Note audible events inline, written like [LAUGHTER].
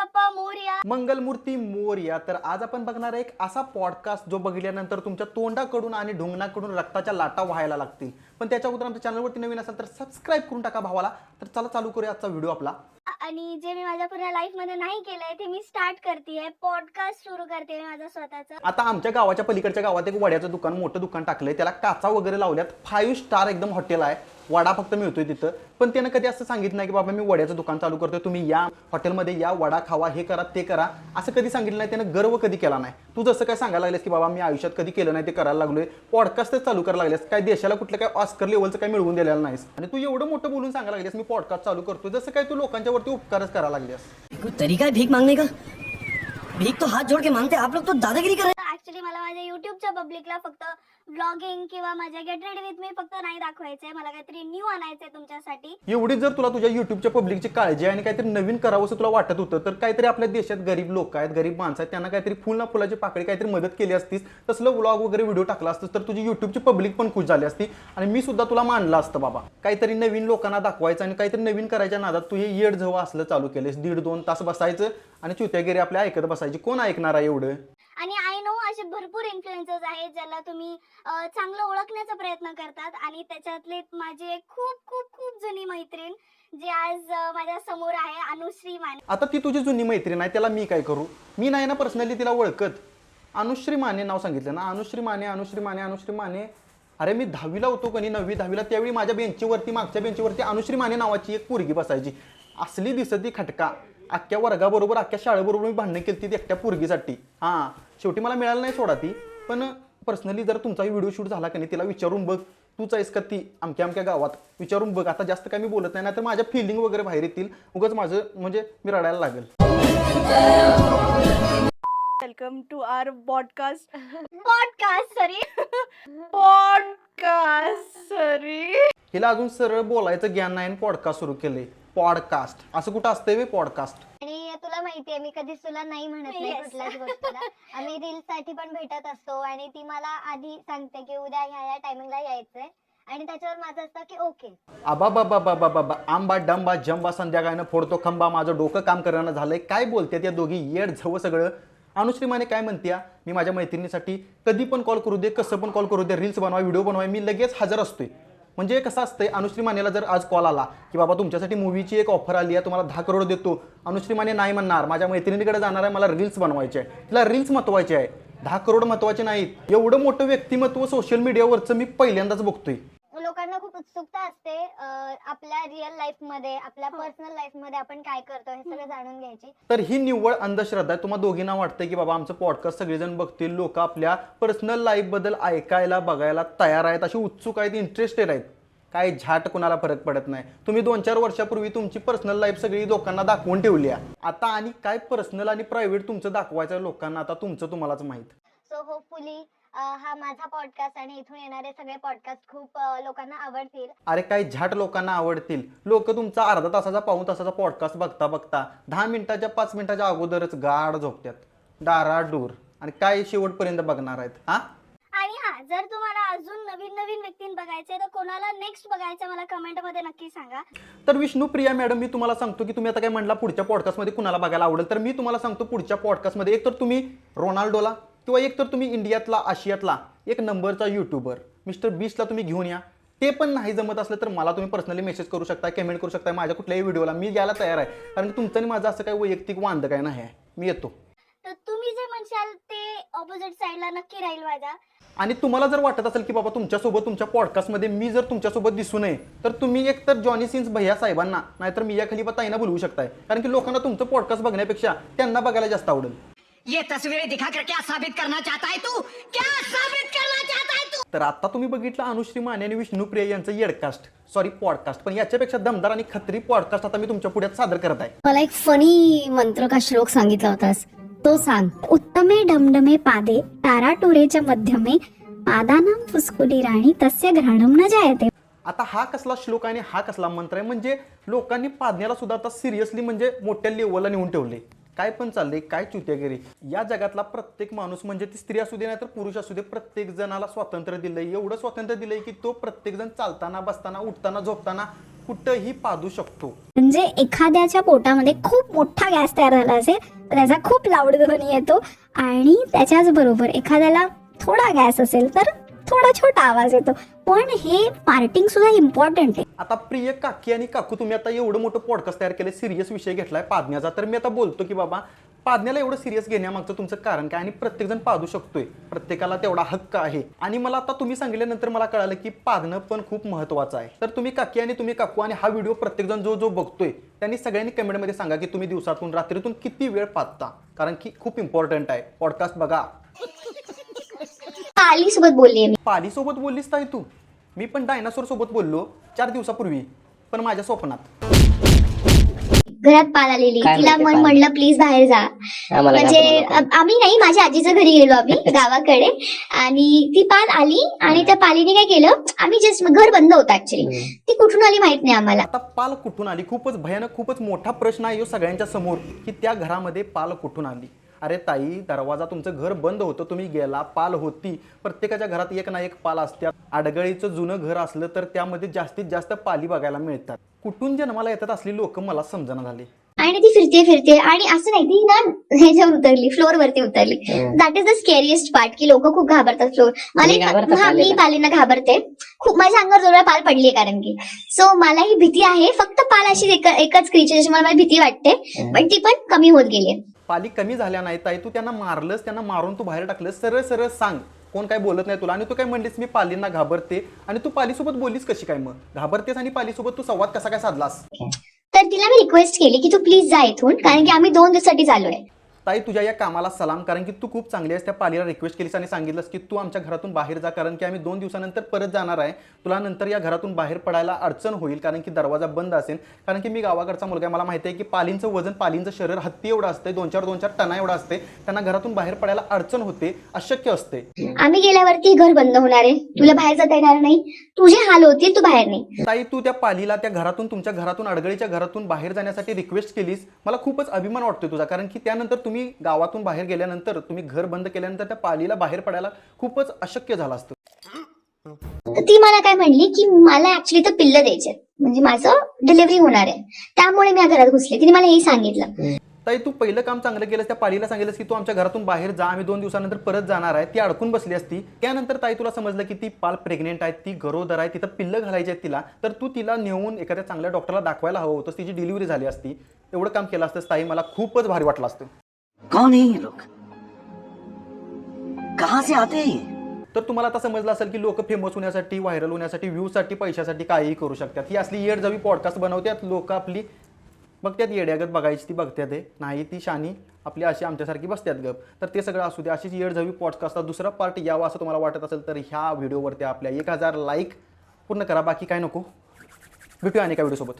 बाप्पा मोरया. मंगलमूर्ती मोर्या. तर आज आपण बघणार एक असा पॉडकास्ट जो बघितल्यानंतर तुमच्या तोंडाकडून आणि ढुंगणाकडून रक्ताच्या लाटा व्हायला लागतील. पण त्याच्या अगोदर आमच्या चॅनलवरती नवीन असाल तर सबस्क्राईब करून टाका भावाला. तर चला चालू करूया आजचा व्हिडिओ आपला. आणि जे मी माझ्या पूर्ण लाईफमध्ये नाही केलंय ते मी स्टार्ट करते पॉडकास्ट सुरू करते माझं स्वतःच. आता आमच्या गावाच्या पलीकडच्या गावात एक वड्याचं दुकान मोठं दुकान टाकलंय. त्याला काचा वगैरे लावल्यात. फाईव्ह स्टार एकदम हॉटेल आहे. वडा फक्त मिळतोय तिथं. पण त्यानं कधी असं सांगितलं नाही की बाबा मी वड्याचं दुकान चालू करतोय. तुम्ही या हॉटेलमध्ये या वडा खावा हे करा ते करा. असं कधी सांगितलं नाही. त्यानं गर्व कधी केला नाही. तू जसं काय सांगायला लागलेस की बाबा मी आयुष्यात कधी केलं नाही ते करायला लागलोय. पॉडकास्टच चालू करायला लागलेस. काय देशाला कुठलं काय ऑस्कर लेवलचं काय मिळवून दिलेलं नाहीस. आणि तू एवढं मोठं बोलून सांगायला लागलीस मी पॉडकास्ट चालू करतो जसं काय तू लोकांच्या वरती उपकारच करायला लागलेस. तरी काय भीक मागणे का? भीक तो हात जोड़ के मांगते आप लोग तो दादागिरी कर माझ्या युट्यूबच्या पब्लिकला फक्त ब्लॉगिंग किंवा माझ्या गेट रेडी विथ मी फक्त नाही दाखवायचंय. मला काहीतरी न्यू आणायचंय तुमच्यासाठी. एवढी जर तुला तुझ्या युट्यूबच्या पब्लिकची काळजी आणि काहीतरी नवीन करावं असं तुला वाटत होतं तर काहीतरी आपल्या देशात गरीब लोक आहेत गरीब माणसं आहेत त्यांना काहीतरी फुल ना फुलाची पाकळी काहीतरी मदत केली असतीस तसलं व्लॉग वगैरे व्हिडिओ टाकला असतं तर तुझी युट्यूबची पब्लिक पण खुश झाली असती. आणि मी सुद्धा तुला मानलं असतं बाबा काहीतरी नवीन लोकांना दाखवायचं आणि काहीतरी नवीन करायच्या नादात तू हे येड जवळ असलं चालू केलेस दीड दोन तास बसायचं आणि चुत्यागिरी आपल्या ऐकत बसायची. कोण ऐकणार आहे एवढं? आणि आय नो असे भरपूर इन्फ्लुएन्सर्स आहेत ज्याला तुम्ही चांगलं ओळखण्याचा प्रयत्न करतात. आणि त्याच्यातले माझी एक खूप खूप खूप जुनी मैत्रीण जी आज माझ्यासमोर आहे अनुश्री माने. आता ती तुझी जुनी मैत्रीण आहे त्याला मी काय करू? मी नाही ना पर्सनली तिला ओळखत. अनुश्री माने नाव सांगितलं ना? अनुश्री माने अनुश्री माने अनुश्री माने. अरे मी दहावीला होतो कधी नववी दहावीला त्यावेळी माझ्या बेंचीवरती मागच्या बेंचीवरती अनुश्री माने नावाची एक पोरगी बसायची. असली दिसत ती खटका. अख्ख्या वर्गाबरोबर अख्ख्या शाळेबरोबर मी भांडणं केली ती एकट्या पोरगीसाठी. हां. शेवटी मला मिळालं नाही सोडा ती. पण पर्सनली जर तुमचाही व्हिडिओ शूट झाला का नाही तिला विचारून बघ. तूच आहेस का ती अमक्या अमक्या गावात? विचारून बघ. आता जास्त काय मी बोलत नाही तर माझ्या फिलिंग वगैरे बाहेर येतील. उगाच माझं म्हणजे मी रडायला लागेल. Welcome to our podcast podcast sorry podcast sorry हिला अजून सरळ बोलायचं ज्ञान नाही पॉडकास्ट सुरू केलंय. पॉडकास्ट. असं कुठं असतंय वे पॉडकास्ट? आणि तुला माहितीये मी कधीच तुला नाही म्हणत नाही Yes. कुठल्याच गोष्टीला. आम्ही रील्ससाठी पण भेटत असतो आणि ती मला आधी सांगते की उद्या ह्या ह्या टायमिंगला यायचंय. आणि त्याच्यावर माझं असतं की ओके. आबा बाबा बाबा बाबा आंबा डंबा जंबा संध्याकाळनं फोडतो खंबा माझं डोकं काम करणं झालंय. काय बोलते त्या दोघी? येड झव सगळं. अनुश्री माने काय म्हणते मी माझ्या मैत्रिणीसाठी कधी पण कॉल करू दे कसं पण कॉल करू दे रील्स बनवा व्हिडिओ बनवा मी लगेच हजर असतोय. म्हणजे कसं असतंय अनुश्री मानेला जर आज कॉल आला की बाबा तुमच्यासाठी मूवीची एक ऑफर आली आहे तुम्हाला दहा करोड देतो. अनुश्री माने नाही म्हणणार माझ्या मैत्रिणीकडे जाणार आहे मला रील्स बनवायचे आहे तिला रील्स महत्त्वाचे आहे दहा करोड महत्त्वाचे नाहीत. एवढं मोठं व्यक्तिमत्व सोशल मीडियावरचं मी पहिल्यांदाच बघतोय. लोकांना खूप उत्सुकता असते अं, आपल्या रिअल लाईफमध्ये आपल्या पर्सनल लाईफमध्ये आपण काय करतो हे सगळं जाणून घ्यायची. तर ही निव्वळ अंधश्रद्धा आहे. तुम्हाला दोघींना वाटतंय की बाबा आमचं पॉडकास्ट सगळेजण बघतील लोक आपल्या पर्सनल लाईफबद्दल ऐकायला बघायला तयार आहेत अशी उत्सुक आहेत इंटरेस्टेड आहेत. काय झाट कोणाला फरक पडत नाही. तुम्ही दोन चार वर्षापूर्वी तुमची पर्सनल लाईफ सगळी लोकांना दाखवून ठेवली आहे. आता आणि काय पर्सनल आणि प्रायव्हेट तुमचं दाखवायचं आहे लोकांना आता तुमचं तुम्हालाच माहीत. सो होपफुली हा माझा पॉडकास्ट आणि इथून येणारे सगळे पॉडकास्ट खूप लोकांना आवडतील. अरे काय झाट लोकांना आवडतील. लोक तुमचा अर्धा तासाचा पाऊण तासाचा पॉडकास्ट बघता बघता दहा मिनिटाच्या पाच मिनिटाच्या अगोदरच गाढ झोपत्यात. डाराडूर आणि काय शेवटपर्यंत बघणार आहेत हा? आणि हा जर तुम्हाला अजून नवीन नवीन व्यक्तीं बघायचे तर कोणाला नेक्स्ट बघायचं मला कमेंटमध्ये नक्की सांगा. तर विष्णू प्रिया मॅडम मी तुम्हाला सांगतो की तुम्ही आता काय म्हणला पुढच्या पॉडकास्टमध्ये कुणाला बघायला आवडेल तर मी तुम्हाला सांगतो पुढच्या पॉडकास्टमध्ये एक तर तुम्ही रोनाल्डोला किंवा एक तर तुम्ही इंडियातला आशियातला एक नंबरचा युट्यूबर मिस्टर बीसला तुम्ही घेऊन या. ते पण नाही जमत असलं तर मला तुम्ही पर्सनली मेसेज करू शकता कमेंट करू शकता माझ्या कुठल्याही व्हिडिओला मी यायला तयार आहे. कारण तुमचं आणि माझं असं काही वैयक्तिक वांद काय नाही आहे. मी येतो. तर तुम्ही जे म्हणशाल ते ऑपोजिट साईडला नक्की राहील माझ्या. आणि तुम्हाला जर वाटत असेल की बाबा तुमच्यासोबत तुमच्या पॉडकास्टमध्ये मी जर तुमच्यासोबत दिसू नये तर तुम्ही एक तर जॉनी सिन्स भैया साहेबांना नाहीतर मिया खलिफा ताईंना बोलवू शकताय. कारण की लोकांना तुमचं पॉडकास्ट बघण्यापेक्षा त्यांना बघायला जास्त आवडेल. ये तस्वीरें दिखाकर क्या साबित करना चाहता है तू? क्या साबित करना चाहता है तू? तर आता तुम्ही बघितलं अनुश्री माने आणि विष्णू प्रिया यांचं येडकास्ट सॉरी पॉडकास्ट पण याच्यापेक्षा दमदार आणि खत्री पॉडकास्ट आता मी तुमच्या पुढ्यात सादर करत आहे. मला एक फनी मंत्र का श्लोक सांगितला होतास तो सांग. उत्तमे ढमढमे पादे ताराटुरेच्या मध्यमे पादानां फुसकुली राणी तस्य घ्राणम न जायते. आता हा कसला श्लोक आहे आणि हा कसला मंत्र आहे? म्हणजे लोकांनी पादण्याला सुद्धा आता सिरियसली म्हणजे मोठ्या लेवलला नेऊन ठेवले काय पण चाललंय काय चुत्यागिरी या जगातला प्रत्येक माणूस म्हणजे ती स्त्री असू दे नाही तर पुरुष असू दे प्रत्येक जणाला स्वातंत्र्य दिलंय. एवढं स्वातंत्र्य दिलंय की तो प्रत्येक जण चालताना बसताना उठताना झोपताना कुठंही पादू शकतो. म्हणजे एखाद्याच्या पोटामध्ये खूप मोठा गॅस तयार झाला असेल तर त्याचा खूप लाऊड ध्वनी येतो. आणि त्याच्याच बरोबर एखाद्याला थोडा गॅस असेल तर थोडा छोटा आवाज येतो. पण हे पार्टिंग सुद्धा इम्पॉर्टंट आहे. आता प्रिय काकी आणि काकू तुम्ही आता एवढं मोठं पॉडकास्ट तयार केलं सिरियस विषय घेतलाय पादण्याचा. तर मी आता बोलतो की बाबा पादण्याला एवढं सिरियस घेण्यामागचं तुमचं कारण काय? आणि प्रत्येकजण पादू शकतोय. प्रत्येकाला तेवढा हक्क आहे. आणि मला आता तुम्ही सांगितल्यानंतर मला कळालं की पादणं पण खूप महत्त्वाचं आहे. तर तुम्ही काकी आणि तुम्ही काकू आणि हा व्हिडिओ प्रत्येकजण जो जो बघतोय त्यांनी सगळ्यांनी कमेंटमध्ये सांगा की तुम्ही दिवसातून रात्रीतून किती वेळ पादता? कारण की खूप इम्पॉर्टंट आहे. पॉडकास्ट बघा. पाली सोबत बोलली मी. पालीसोबत बोललीस ताई तू. मी पण डायनासोर सोबत बोललो चार दिवसापूर्वी पण माझ्या स्वप्नात. घरात पाल आलेली. काय तिला म्हणते मन पाल? म्हणलं प्लीज बाहेर जा. आम्हाला म्हणजे नको. आम्ही नाही माझ्या आजीच्या घरी गेलो आम्ही [LAUGHS] गावाकडे. आणि ती पाल आली आणि त्या पालीने काय केलं आम्ही जस्ट घर बंद होतं ऍक्च्युली ती कुठून आली माहीत नाही आम्हाला. आता पाल कुठून आली? खूपच भयानक खूपच मोठा प्रश्न आहे ह्यो सगळ्यांच्या समोर की त्या घरामध्ये पाल कुठून आली? अरे ताई दरवाजा तुमचं घर बंद होतं तुम्ही गेला पाल होती. प्रत्येकाच्या घरात एक ना एक पाल असतात. आडगळीचं जुनं घर असलं तर त्यामध्ये जास्तीत जास्त पाली बघायला मिळतात. कुठून जन्माला येतात असली लोक मला समजणं झाली. आणि ती फिरते फिरते आणि असं नाही ती ना ह्याच्यावर उतरली फ्लोअर वरती उतरली. That is the scariest part की लोक खूप घाबरतात घाबरता मला हा मी? पालींना घाबरते. खूप माझ्या अंगावर जोरात पाल पडली कारण की. सो मला ही भीती आहे फक्त पाल अशी एक- एकच क्रिचर मला भीती वाटते हम्म. पण ती पण कमी होत गेली पाली कमी झाल्या नाही ताई. तू त्यांना मारलंस त्यांना मारून तू बाहेर टाकलंस. सरळ सरळ सांग कोण काय बोलत नाही तुला. आणि तू काय म्हणलीस मी पालींना घाबरते. आणि तू पालीसोबत बोललीस कशी काय मग? घाबरतेस आणि पालीसोबत तू संवाद कसा काय साधलास? तर तिला मी रिक्वेस्ट केली की तू प्लीज जा इथून कारण की आम्ही दोन दिवसासाठी चाललोय. ताई तुझ्या या कामाला सलाम. कारण की तू खूप चांगली आहेस. त्या पालीला रिक्वेस्ट केलीस आणि सांगितलंस की तू आमच्या घरातून बाहेर जा. कारण की आम्ही दोन दिवसानंतर परत जाणार आहे. तुला नंतर या घरातून बाहेर पडायला अडचण होईल कारण की दरवाजा बंद असेल. कारण की मी गावाकडचा मुलगा आहे. मला माहिती आहे की पालींचं वजन पालींचं शरीर हत्ती एवढं असते दोन चार दोन चार टना एवढं असते त्यांना घरातून बाहेर पडायला अडचण होते. अशक्य असते आम्ही गेल्यावरती घर बंद होणार आहे. तुला बाहेर जाता येणार नाही. तुझे हाल होतील तू बाहेर नाही. ताई तू त्या पालीला त्या घरातून तुमच्या घरातून अडगळीच्या घरातून बाहेर जाण्यासाठी रिक्वेस्ट केलीस. मला खूपच अभिमान वाटतोय तुझा. कारण की त्यानंतर तुम्ही गावातून बाहेर गेल्यानंतर तुम्ही घर बंद केल्यानंतर त्या पालीला बाहेर पडायला खूपच अशक्य झालं असतं. ती मला काय म्हणली की मला ऍक्च्युली तर पिल्ल द्यायचे म्हणजे माझं डिलिव्हरी होणार आहे. त्यामुळे मी या घरात घुसले. तिने मला हे सांगितलं. ताई तू पहिलं काम चांगलं केलंस त्या पालीला सांगितलंस की तू आमच्या घरातून बाहेर जा आम्ही दोन दिवसानंतर परत जाणार आहे. ती अडकून बसली असती. त्यानंतर ताई तुला समजलं की ती पाल प्रेग्नेंट आहे ती गरोदर आहे तिथं पिल्लं घालायची आहेत तिला. तर तू तिला नेऊन एखाद्या चांगल्या डॉक्टरला दाखवायला हवं होतं. तिची डिलिव्हरी झाली असती. एवढं काम केलं असतं ताई मला खूपच भारी वाटलं असतं. कौन है ये लोग? कहाँ से आते हैं तर तुम्हाला आता समजलं असेल की लोक फेमस होण्यासाठी व्हायरल होण्यासाठी व्ह्यूसाठी पैशासाठी काहीही करू शकतात. ही असली येड जवी पॉडकास्ट बनवतात लोक आपली बघतात येड्यागत बघायची ती बघतात आहे नाही ती शानी आपली अशी आमच्यासारखी बसतात गप. तर ते सगळं असू दे अशीच येड जवी पॉडकास्टचा दुसरा पार्ट यावा असं तुम्हाला वाटत असेल तर ह्या व्हिडिओवरती आपल्या एक हजार लाईक पूर्ण करा. बाकी काय नको. भेटूया आणि एका व्हिडिओसोबत